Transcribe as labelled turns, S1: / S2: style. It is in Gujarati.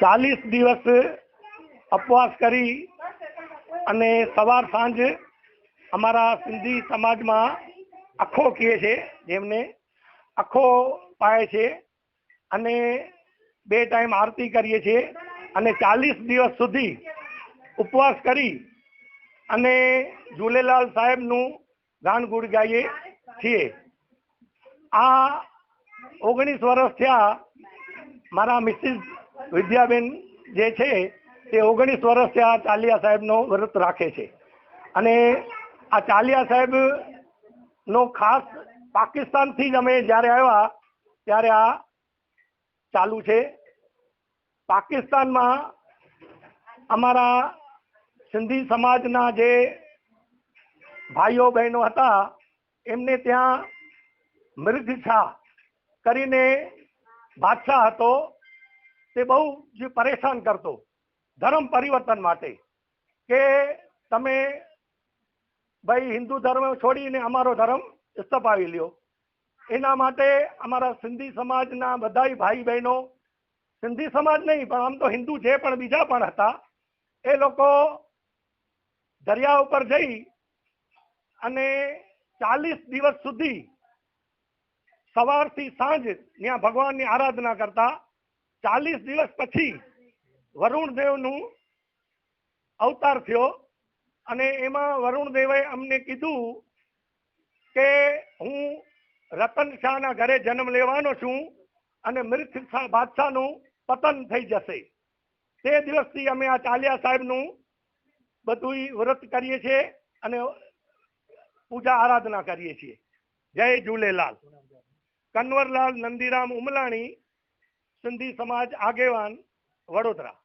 S1: ચાલીસ દિવસ ઉપવાસ કરી અને સવાર સાંજ અમારા સિંધી સમાજમાં આખો કહે છે, જેમને આખો પાય છે અને બે ટાઈમ આરતી કરીએ છીએ અને ચાલીસ દિવસ સુધી ઉપવાસ કરી અને ઝૂલેલાલ સાહેબનું ગાન ગુડ ગાઈએ છીએ. આ ઓગણીસ વર્ષ થયા મારા મિસિસ વિદ્યાબેન જે છે, તે ઓગણીસ વર્ષ આ ચાલિયા સાહેબનો વ્રત રાખે છે. અને આ ચાલિયા સાહેબનો ખાસ પાકિસ્તાનથી જ અમે જ્યારે આવ્યા, ત્યારે આ ચાલુ છે. પાકિસ્તાનમાં અમારા સિંધી સમાજના જે ભાઈઓ બહેનો હતા, એમને ત્યાં મૃગ શાહ કરીને બાદશાહ હતો, તે બહુ જ પરેશાન કરતો, ધર્મ પરિવર્તન માટે, કે તમે ભાઈ હિન્દુ ધર્મ છોડીને અમારો ધર્મ સ્થપાવી લ્યો. એના માટે અમારા સિંધી સમાજના બધાય ભાઈ બહેનો, સિંધી સમાજ નહીં, પણ આમ તો હિન્દુ જે પણ બીજા પણ હતા, એ લોકો દરિયા ઉપર જઈ અને ચાલીસ દિવસ સુધી સવારથી સાંજ ત્યાં ભગવાનની આરાધના કરતા ચાલીસ દિવસ પછી વરુણ દેવનું અવતાર થયો અને એમાં વરુણ દેવે અમને કીધું કે હું રતન શાહના ઘરે જન્મ લેવાનો છું અને મૃત બાદશાહ બાદશાહનું પતન થઈ જશે. તે દિવસથી અમે આ ચાલિયા સાહેબનું બધું વ્રત કરીએ છીએ અને પૂજા આરાધના કરીએ છીએ. જય ઝૂલેલાલ. કન્વરલાલ નંદીરામ ઉમલાણી સિંધી સમાજ આગેવાન વડોદરા.